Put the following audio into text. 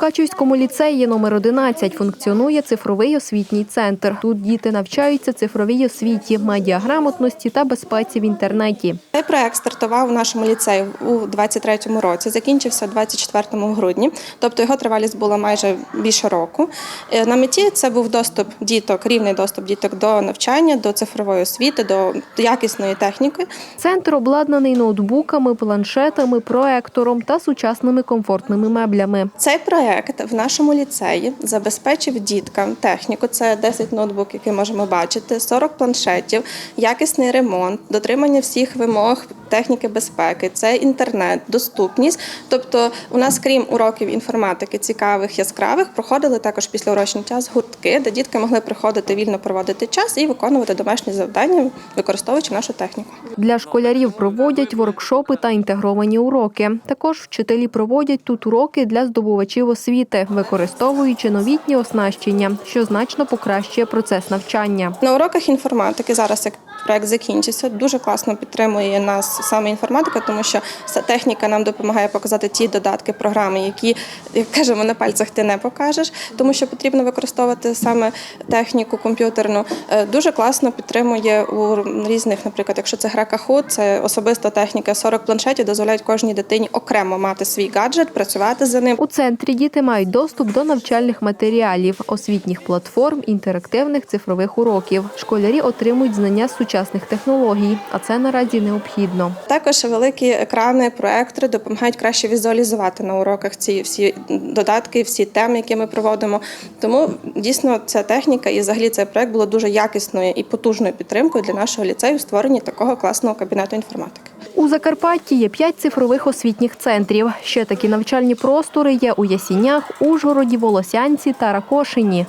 Мукачівському ліцеї номер 11 функціонує цифровий освітній центр. Тут діти навчаються цифровій освіті, медіаграмотності та безпеці в інтернеті. Цей проект стартував у нашому ліцеї у 23-му році, закінчився 24 грудні, тобто його тривалість була майже більше року. Е, На меті це був доступ діток, рівний доступ діток до навчання, до цифрової освіти, до якісної техніки. Центр обладнаний ноутбуками, планшетами, проектором та сучасними комфортними меблями. Цей проект в нашому ліцеї забезпечив діткам техніку. Це 10 ноутбуків, які можемо бачити, 40 планшетів, якісний ремонт, дотримання всіх вимог техніки безпеки, це інтернет, доступність. Тобто, у нас, крім уроків інформатики, цікавих, яскравих, проходили також післяурочний час гуртки, де дітки могли приходити вільно проводити час і виконувати домашні завдання, використовуючи нашу техніку. Для школярів проводять воркшопи та інтегровані уроки. Також вчителі проводять тут уроки для здобувачів освіти, використовуючи новітні оснащення, що значно покращує процес навчання. На уроках інформатики зараз як проект закінчився. Дуже класно підтримує нас саме інформатика, тому що техніка нам допомагає показати ті додатки, програми, які, як кажемо, на пальцях ти не покажеш, тому що потрібно використовувати саме техніку комп'ютерну. Е, Дуже класно підтримує у різних, наприклад, якщо це гра Kahoot, це особиста техніка 40 планшетів, дозволяють кожній дитині окремо мати свій гаджет, працювати за ним. У центрі діти мають доступ до навчальних матеріалів, освітніх платформ, інтерактивних цифрових уроків. Школярі отримують знання з сучасних технологій, а це наразі необхідно. Також великі екрани, проектори допомагають краще візуалізувати на уроках ці всі додатки, всі теми, які ми проводимо. Тому дійсно ця техніка і взагалі цей проект було дуже якісною і потужною підтримкою для нашого ліцею в створенні такого класного кабінету інформатики. У Закарпатті є п'ять цифрових освітніх центрів. Ще такі навчальні простори є у Ясінях, Ужгороді, Волосянці та Ракошині.